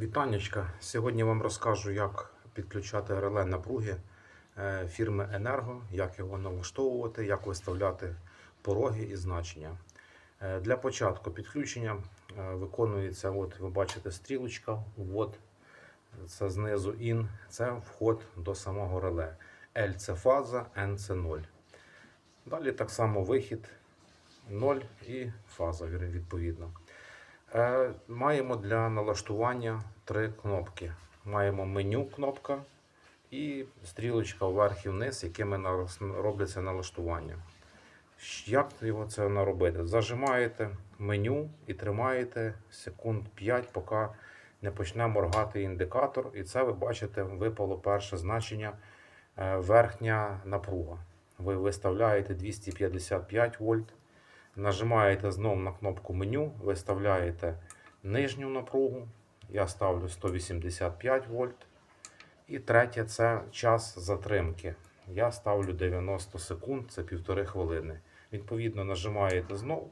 Вітанечка. Сьогодні вам розкажу, як підключати реле напруги е, фірми Енерго, як його налаштовувати, як виставляти пороги і значення. Е, Для початку підключення е, виконується, от ви бачите, стрілочка, ввод, це знизу IN, це вход до самого реле. L це фаза, N це 0. Далі так само вихід 0 і фаза відповідно. Е, Маємо для налаштування три кнопки. Маємо меню кнопка і стрілочка вверх і вниз, якими робляться налаштування. Як його це наробити? Зажимаєте меню і тримаєте секунд 5, поки не почне моргати індикатор. І це ви бачите, випало перше значення е, верхня напруга. Ви виставляєте 255 вольт. Нажимаєте знову на кнопку меню, виставляєте нижню напругу. Я ставлю 185 вольт. І третє це час затримки. Я ставлю 90 секунд, це півтори хвилини. Відповідно, нажимаєте знову.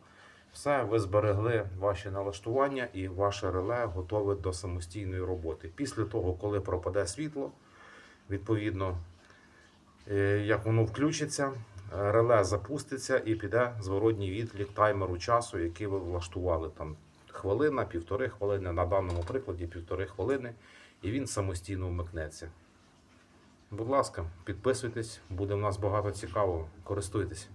Все, ви зберегли ваші налаштування і ваше реле готове до самостійної роботи. Після того, коли пропаде світло, відповідно, е, як воно включиться, реле запуститься і піде зворотній відлік таймеру часу, який ви влаштували. Там хвилина, півтори хвилини, на даному прикладі півтори хвилини, і він самостійно вмикнеться. Будь ласка, підписуйтесь, буде в нас багато цікавого. Користуйтесь.